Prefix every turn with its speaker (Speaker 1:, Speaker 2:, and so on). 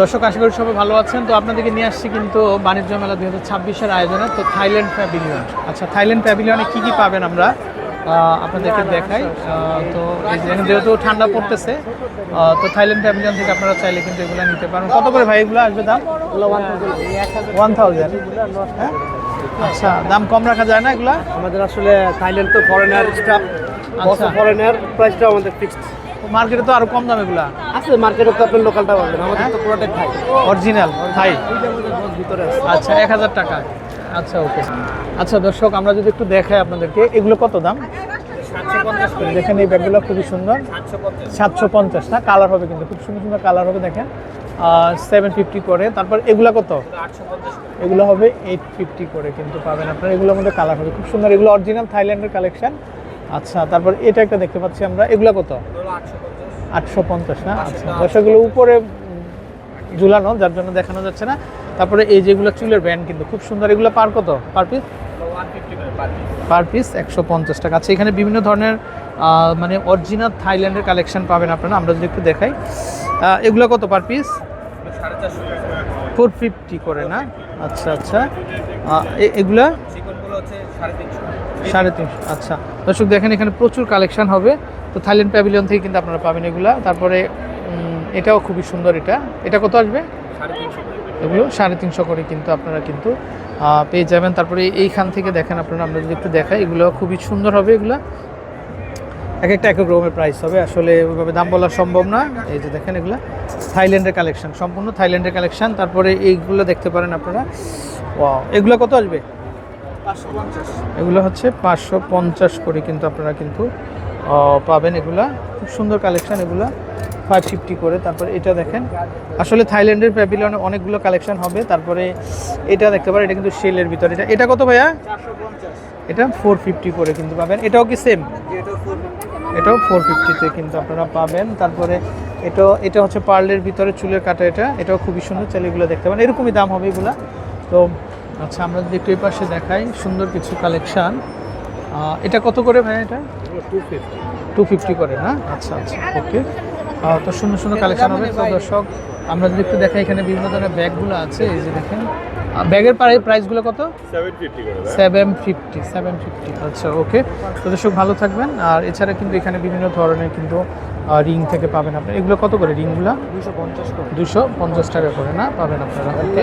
Speaker 1: দর্শক আশা করি সবাই ভালো আছেন। তো আপনাদেরকে নিয়ে আসছি কিন্তু বাণিজ্য মেলা দুই হাজার ছাব্বিশের আয়োজনে। তো থাইল্যান্ড প্যাভিলিয়ন। আচ্ছা থাইল্যান্ড প্যাভিলিয়নে কী কী পাবেন আমরা? আপনাদেরকে দেখাই। তো যেহেতু ঠান্ডা পড়তেছে তো থাইল্যান্ড প্যাভিলিয়ন থেকে আপনারা চাইলে কিন্তু এগুলো নিতে পারেন কত করে ভাই এগুলো আসবে দাম? ওয়ান থাউজেন্ড হ্যাঁ? আচ্ছা দাম কম রাখা যায় না এগুলা?
Speaker 2: আমাদের আসলে থাইল্যান্ড তো ফরেনার স্টাফ
Speaker 1: আচ্ছা।
Speaker 2: ফরেনার প্রাইসটা আমাদের ফিক্সড
Speaker 1: মার্কেটে তো আরও কম দাম এগুলা।
Speaker 2: আছে মার্কেটে তো আপনার লোকালটা পাবেন আমাদের তো পুরোটাই থাই
Speaker 1: অরিজিনাল থাই
Speaker 2: ভিতরে আছে
Speaker 1: আচ্ছা এক হাজার টাকা। আচ্ছা ওকে। আচ্ছা দর্শক আমরা যদি একটু দেখাই আপনাদেরকে এগুলো কত দাম? দেখেন এই ব্যাগগুলো খুবই সুন্দর। সাতশো পঞ্চাশ না? কালার হবে কিন্তু খুব সুন্দর সুন্দর কালার হবে দেখেন। সেভেন ফিফটি করে। তারপর এগুলো কত? এগুলো হবে এইট ফিফটি করে কিন্তু পাবেন আপনারা। এগুলোর মধ্যে কালার হবে। খুব সুন্দর এগুলো অরিজিনাল থাইল্যান্ডের কালেকশন আচ্ছা তারপর এটা একটা দেখতে পাচ্ছি আমরা। এগুলো কত? আটশো পঞ্চাশ না? আচ্ছা দর্শকগুলো উপরে ঝুলানো যার জন্য দেখানো যাচ্ছে না। তারপরে এই যেগুলো চুলের ব্যান্ড কিন্তু খুব সুন্দর। এগুলো পার কত? Per piece? পার পিস একশো পঞ্চাশ টাকা। আচ্ছা এখানে বিভিন্ন ধরনের মানে অরিজিনাল থাইল্যান্ডের কালেকশন পাবেন আপনারা। আমরা যদি একটু দেখাই। এগুলো কত পার পিস? ফোর ফিফটি করে না? আচ্ছা আচ্ছা। আহ, এ- এগুলা? সাড়ে তিনশো। আচ্ছা। দর্শক দেখেন এখানে প্রচুর কালেকশন হবে। তো থাইল্যান্ড প্যাভিলিয়ন থেকে কিন্তু আপনারা পাবেন এগুলা। তারপরে এটাও খুবই সুন্দর এটা। এটা কত আসবে? এগুলো সাড়ে তিনশো করে কিন্তু আপনারা কিন্তু পেয়ে যাবেন। তারপরে এইখান থেকে দেখেন আপনারা আমরা যদি একটু দেখাই এগুলো খুবই সুন্দর হবে এগুলো। এক একটা এক এক রকমের প্রাইস হবে। আসলে ওইভাবে দাম বলা সম্ভব না। এই যে দেখেন এগুলো। থাইল্যান্ডের কালেকশন সম্পূর্ণ থাইল্যান্ডের কালেকশন তারপরে এইগুলো দেখতে পারেন আপনারা। ওয়াও এগুলো কত আসবে? এগুলো হচ্ছে পাঁচশো পঞ্চাশ করে কিন্তু আপনারা কিন্তু পাবেন এগুলা। খুব সুন্দর কালেকশান এগুলা ফাইভ ফিফটি করে। তারপরে এটা দেখেন আসলে থাইল্যান্ডের প্যাভিলিয়নে অনেকগুলো কালেকশান হবে। তারপরে এটা দেখতে পারেন এটা কিন্তু সেলের ভিতরে। এটা এটা কত ভাইয়া? এটা ফোর ফিফটি করে কিন্তু পাবেন। এটাও কি সেম এটাও ফোর ফিফটিতে কিন্তু আপনারা পাবেন। তারপরে এটাও এটা হচ্ছে পার্লের ভিতরে চুলের কাটা এটা। এটাও খুবই সুন্দর চাইলে এগুলো দেখতে পারেন। এরকমই দাম হবে এগুলা। তো আচ্ছা আমরা যদি একটু এই পাশে দেখাই সুন্দর কিছু কালেকশন এটা কত করে ভাই এটা? টু ফিফটি করে না? আচ্ছা আচ্ছা ওকে তো সুন্দর সুন্দর কালেকশান হবে। তো দর্শক আমরা যদি একটু দেখাই এখানে বিভিন্ন ধরনের ব্যাগগুলো আছে এই যে দেখেন। ব্যাগের প্রাইসগুলো কত? সেভেন ফিফটি সেভেন ফিফটি আচ্ছা ওকে তো দর্শক ভালো থাকবেন। আর এছাড়া কিন্তু এখানে বিভিন্ন ধরনের কিন্তু রিং থেকে পাবেন আপনার এগুলো কত করে রিংগুলো
Speaker 2: দুশো পঞ্চাশ
Speaker 1: দুশো পঞ্চাশ টাকা করে না? পাবেন আপনারা ওকে